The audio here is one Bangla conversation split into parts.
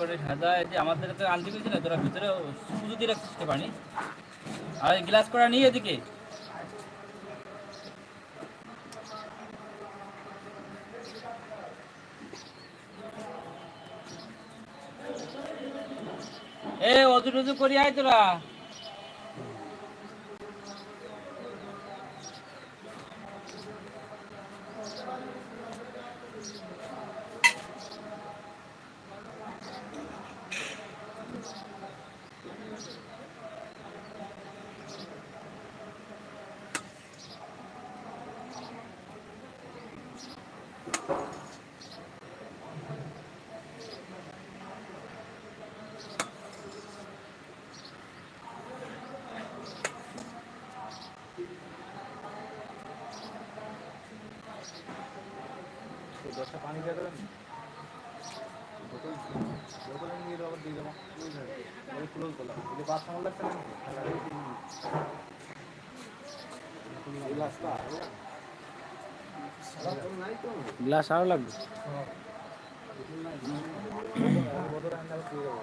পরে এই যে আমাদেরকে আনতে গেছি না তোরা ভিতরে পুজো দিয়ে তো আর গ্লাস করা এদিকে? এ অজু টজু করি আয় তোরা। দশটা পানি দিয়ে দেবেন? বোতল বোতল নিয়ে আবার দিয়ে দেবো ওই ক্লোজ করলাম যদি পাঁচ সময় লাগছে না গ্লাসটা গ্লাস আরও লাগবে। বোতল আনলে আবার দিয়ে দেবো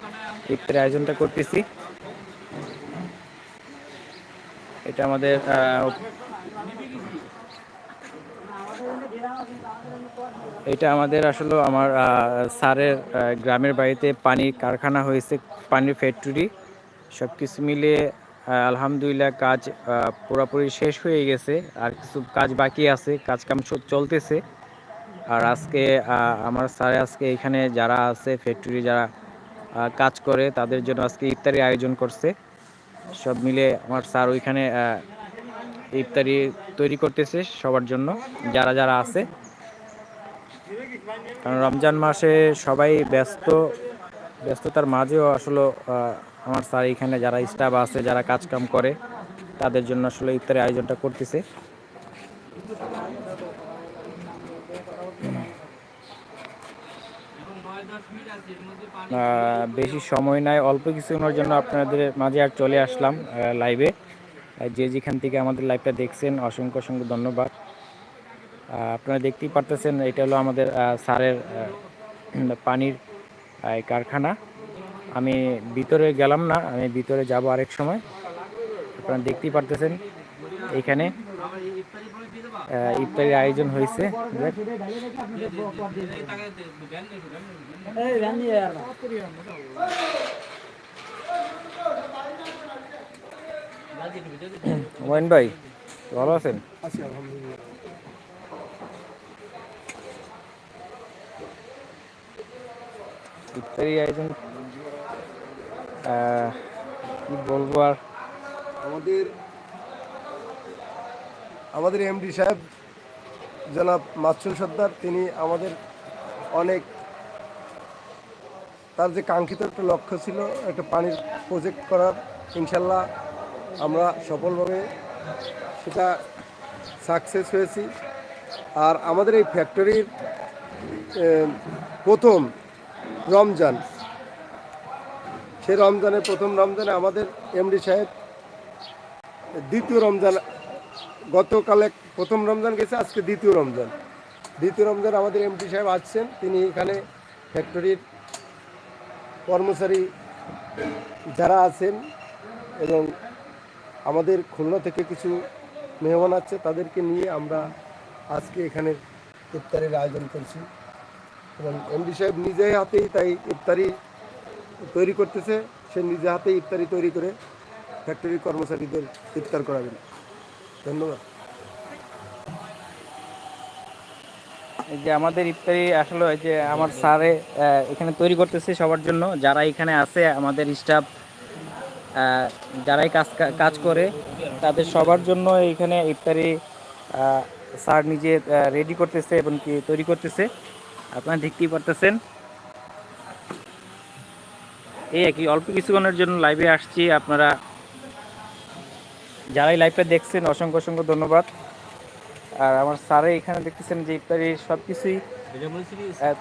ইফতারি আয়োজনটা করতেছি। এটা আমাদের এটা আমাদের আসলে আমার আহ, স্যারের গ্রামের বাড়িতে পানির কারখানা হয়েছে পানির ফ্যাক্টরি। সব কিছু মিলিয়ে আলহামদুলিল্লাহ কাজ পুরোপুরি শেষ হয়ে গেছে। আর কিছু কাজ বাকি আছে কাজ কাম চলতেছে। আর আজকে আমার স্যার আজকে এখানে যারা আছে ফ্যাক্টরি যারা কাজ করে, তাদের জন্য আজকে ইফতারি আয়োজন করছে। সব মিলে আমার স্যার ওইখানে ইফতারি তৈরি করতেছে সবার জন্য, যারা যারা আছে। কারণ রমজান মাসে সবাই ব্যস্ত, ব্যস্ততার মাঝেও আসলে আমার স্যার এখানে যারা স্টাফ আছে, যারা কাজ কাম করে, তাদের জন্য আসলে ইফতারি আয়োজনটা করতেছে। বেশি সময় নাই অল্প কিছুক্ষণের জন্য আপনাদের মাঝে আর চলে আসলাম লাইভে যে যেখান থেকে আমাদের লাইভটা দেখছেন অসংখ্য অসংখ্য ধন্যবাদ। আপনারা দেখতেই পারতেছেন এটা হলো আমাদের আহ, স্যারের পানির কারখানা। আমি ভিতরে গেলাম না আমি ভিতরে যাব আরেক সময়। আপনারা দেখতেই পারতেছেন এখানে। ইফতারির আয়োজন হয়েছে। দেখ, এই ভ্যান দিয়ে আর না। মোয়েন ভাই ভালো আছেন? ইফতারি আয়োজন কি বলব আর? আমাদের আমাদের এমডি সাহেব, জনাব মাসুল সর্দার, তিনি আমাদের অনেক, তার যে কাঙ্ক্ষিত একটা লক্ষ্য ছিল, একটা পানির প্রজেক্ট করার, ইনশাল্লাহ আমরা সফলভাবে সেটা সাকসেস হয়েছি। আর আমাদের এই ফ্যাক্টরির প্রথম রমজান, সেই রমজানের প্রথম রমজানে আমাদের এমডি সাহেব দ্বিতীয় রমজান গতকালে প্রথম রমজান গেছে, আজকে দ্বিতীয় রমজান। দ্বিতীয় রমজান আমাদের এমপি সাহেব আসছেন, তিনি এখানে ফ্যাক্টরির কর্মচারী যারা আছেন এবং আমাদের খুলনা থেকে কিছু মেহমান আছে, তাদেরকে নিয়ে আমরা আজকে এখানে ইফতারির আয়োজন করছি। এবং এমডি সাহেব নিজে হাতেই তাই ইফতারি তৈরি করতেছে, সে নিজে হাতেই ইফতারি তৈরি করে ফ্যাক্টরির কর্মচারীদের ইফতার করাবেন। ধন্যবাদ। যে আমাদের ইফতারি আসলে যে আমার স্যারে এখানে তৈরি করতেছে সবার জন্য। যারা এখানে আছে, আমাদের স্টাফ যারাই কাজ কাজ করে, তাদের সবার জন্য এখানে ইফতারি স্যার নিজে রেডি করতেছে এবং কি তৈরি করতেছে। আপনারা দেখতেই পারতেছেন। এই একই অল্প কিছুক্ষণের জন্য লাইভে আসছি। আপনারা যারাই লাইভটা দেখছেন অসংখ্য অসংখ্য ধন্যবাদ। আর আমার স্যারে এখানে দেখতেছেন যে ইফতারি সব কিছুই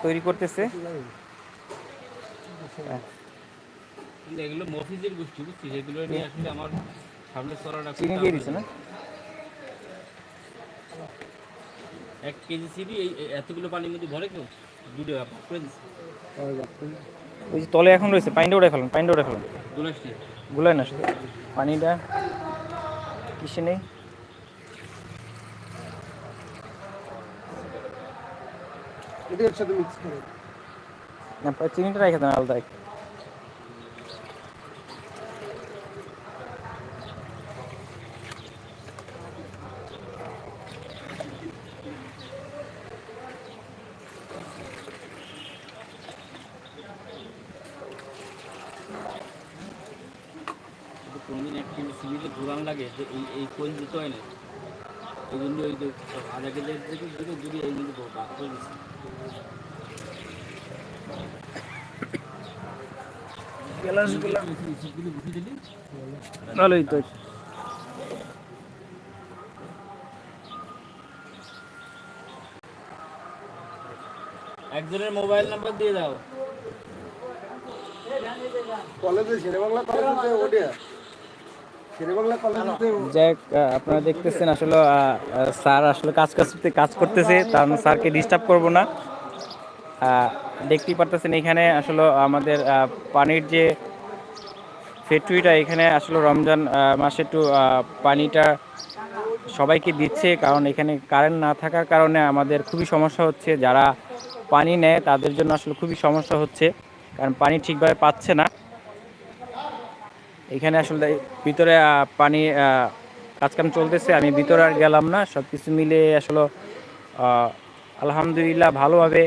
তৈরি করতেছে। এগুলো মফিজের গোষ্ঠী এগুলো নিয়ে আসলে আমার সামনে চলাটা চিনি দিয়ে দিচ্ছে না? এক কেজি চিনি এই এতগুলো পানির মধ্যে ভরে কেউ? দুটো করে দিচ্ছে ওই যে তলে এখন রয়েছে পাইনটা উঠে ফেলেন পাইনটা উঠে ফেলেন। গুলাই না শুধু পানিটা কিসে নেই এটা এর সাথে মিক্স করে। না চিনিটা রেখে দেন আলাদা একটু। কিন্তু কোনদিন এক ঘুরান লাগে এই এই কোন দিতে হয় না। এই জন্য ওই আধা কেজি থেকে দুটো দুটো এই জন্য ভাগ করে দিচ্ছে সবগুলো গুছিয়ে দিলি? ভালোই তো। একজনের মোবাইল নাম্বার দিয়ে দাও। কলেজে শেরেবাংলা কলেজে ওটা আহ, আপনারা দেখতেছেন আসলে স্যার আসলে কাজ কাজতে কাজ করতেছে তার স্যারকে ডিস্টার্ব করব না। দেখতেই পারতেছেন এখানে আসলে আমাদের পানির যে ফ্যাক্টরিটা এখানে আসলে রমজান মাসে একটু পানিটা সবাইকে দিচ্ছে কারণ এখানে কারেন্ট না থাকার কারণে আমাদের খুবই সমস্যা হচ্ছে। যারা পানি নেয় তাদের জন্য আসলে খুবই সমস্যা হচ্ছে কারণ পানি ঠিকভাবে পাচ্ছে না। এখানে আসলে ভিতরে পানি কাজকাম চলতেছে, আমি ভিতরে আর গেলাম না সব কিছু মিলে আসলে আলহামদুলিল্লাহ ভালোভাবে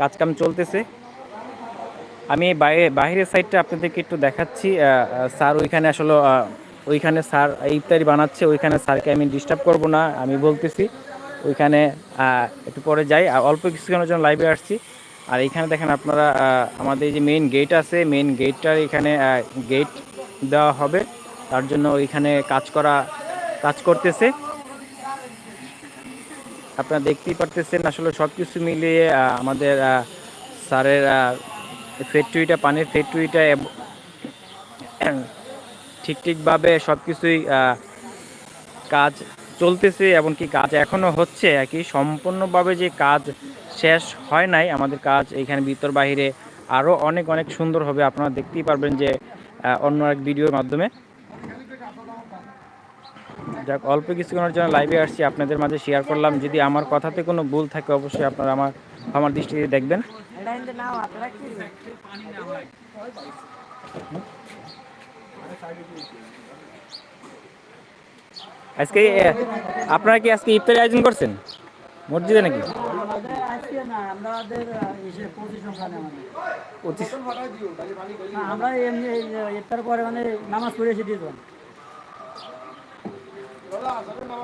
কাজকাম চলতেছে। আমি বাইরে বাইরের সাইডটা আপনাদেরকে একটু দেখাচ্ছি স্যার ওইখানে আসলে ওইখানে স্যার ইফতারি বানাচ্ছে, ওইখানে স্যারকে আমি ডিস্টার্ব করব না, আমি বলতেছি, ওইখানে একটু পরে যাই, আর অল্প কিছুক্ষণের জন্য লাইভে আসছি। আর এখানে দেখেন আপনারা আমাদের যে মেইন গেট আছে মেইন গেটটার এখানে গেট দেওয়া হবে। তার জন্য ওইখানে কাজ করা কাজ করতেছে। আপনারা দেখতেই পারতেছেন আসলে সব কিছু মিলিয়ে আমাদের আহ, স্যারের ফ্যাক্টরিটা পানির ফ্যাক্টরিটা ঠিক ঠিকভাবে সব কিছুই কাজ চলতেছে এমনকি কাজ এখনও হচ্ছে কি। সম্পূর্ণভাবে যে কাজ শেষ হয় নাই আমাদের কাজ এখানে ভিতর বাহিরে আরও অনেক অনেক সুন্দর হবে। আপনারা দেখতেই পারবেন যে অন্য এক ভিডিওর মাধ্যমে। যাক, অল্প কিছুক্ষণের জন্য লাইভে আসছি, আপনাদের মাঝে শেয়ার করলাম। যদি আমার কথাতে কোনো ভুল থাকে, অবশ্যই আপনারা আমার আমার দৃষ্টিতে দেখবেন। আজকে, আপনারা কি আজকে ইফতারি আয়োজন করছেন? মসজিদে নাকি? আমরা এমনি ইফতার পরে মানে নামাজ পড়ে এসে দিয়ে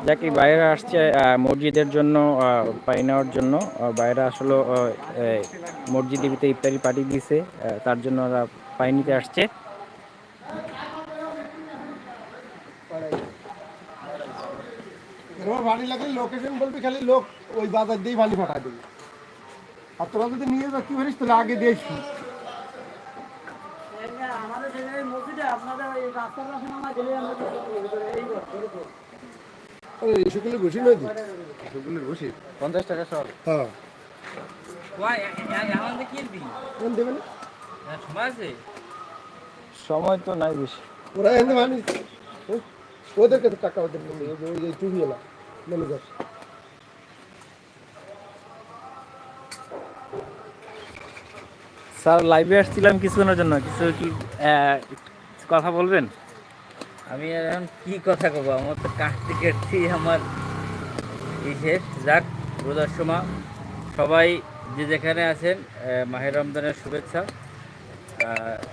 যাকে বাইরে আসছে মসজিদের জন্য পাই নেওয়ার জন্য। বাইরে আসলে এই, মসজিদের ইফতারি পাঠিয়ে দিয়েছে তার জন্য ওরা পাই নিতে আসছে। লোকেশন বলবি খালি লোক ওই বাজার দিয়েই পানি ফাটা দেবে। আর তোরা যদি নিয়ে পারিস তাহলে আগে দিয়েছি ঘুষি পঞ্চাশ টাকা সব হ্যাঁ। কি না? সময় তো নাই বেশি। ওরা এনে মানি ও- ওদেরকে তো টাকা ওদের ওই চুরিওয়ালা ম্যানেজার। স্যার লাইভে আসছিলাম কিছুক্ষণের জন্য। কিছু কি কথা বলবেন? আমি আর এখন কি কথা কব? আমার তো কাটতে কাটতে আমার শেষ। যাক, রোজার সময়। সবাই যে যেখানে আছেন মাহের রমজানের শুভেচ্ছা।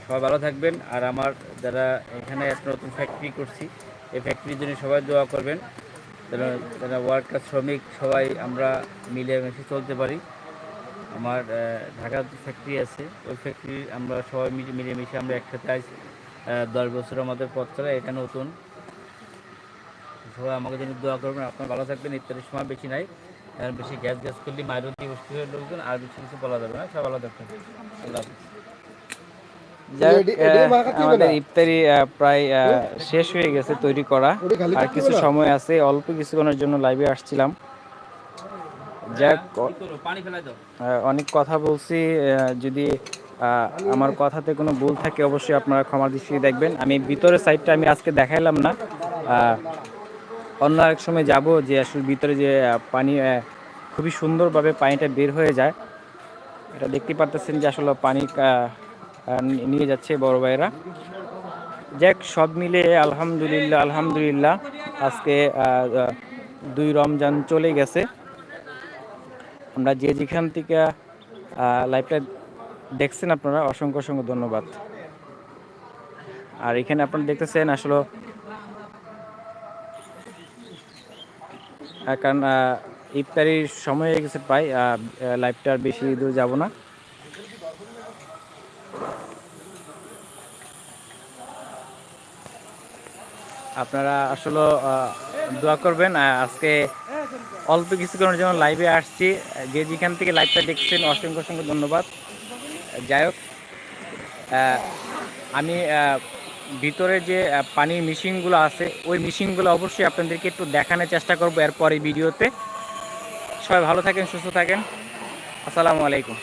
সবাই ভালো থাকবেন। আর আমার যারা এখানে একটা নতুন ফ্যাক্টরি করছি, এই ফ্যাক্টরির জন্য সবাই দোয়া করবেন। যেন যারা ওয়ার্কার শ্রমিক সবাই আমরা মিলে মিশে চলতে পারি। আমার ঢাকা ফ্যাক্টরি আছে ওই ফ্যাক্টরি আমরা সবাই মিলে মিলেমিশে আমরা একসাথে আজ দশ বছর আমাদের পথ চলে এটা নতুন। সবাই আমাকে জন্য দোয়া করবেন। আপনারা ভালো থাকবেন ইত্যাদির সময় বেশি নাই। বেশি গ্যাস গ্যাস করলে মাইরতি বস্তির লোকজন আর বেশি কিছু বলা যাবে না। সব ভালো থাকবেন। আল্লাহ আমাদের? ইফতারি প্রায় আহ, শেষ হয়ে গেছে তৈরি করা। আর কিছু সময় আছে। অল্প কিছুক্ষণের জন্য লাইভে আসছিলাম। যাক অনেক কথা বলছি যদি আমার কথাতে কোনো ভুল থাকে অবশ্যই আপনারা ক্ষমা দৃষ্টি দেখবেন। আমি ভিতরের সাইডটা আমি আজকে দেখাইলাম না। অন্য এক সময় যাব যে আসলে ভিতরে যে পানি খুবই সুন্দরভাবে পানিটা বের হয়ে যায়। এটা দেখতে পারতেছেন যে আসলে পানি নিয়ে যাচ্ছে বড় ভাইয়েরা। যাক সব মিলে আলহামদুলিল্লাহ আলহামদুলিল্লাহ আজকে দুই রমজান চলে গেছে। আমরা যে যেখান থেকে লাইভটা দেখছেন আপনারা, অসংখ্য অসংখ্য ধন্যবাদ। আর এখানে আপনারা দেখতেছেন আসলে কারণ ইফতারির সময় হয়ে গেছে প্রায় লাইভটা আর বেশি দূর যাব না। আপনারা আসলে দোয়া করবেন আজকে অল্প কিছুক্ষণের জন্য লাইভে আসছি। যে যেখান থেকে লাইভটা দেখছেন, অসংখ্য অসংখ্য ধন্যবাদ। যাই হোক আমি ভিতরে যে পানি মেশিনগুলো আছে, ওই মেশিনগুলো অবশ্যই আপনাদেরকে একটু দেখানোর চেষ্টা করব এরপরে ভিডিওতে। সবাই ভালো থাকেন, সুস্থ থাকেন। আসসালামু আলাইকুম।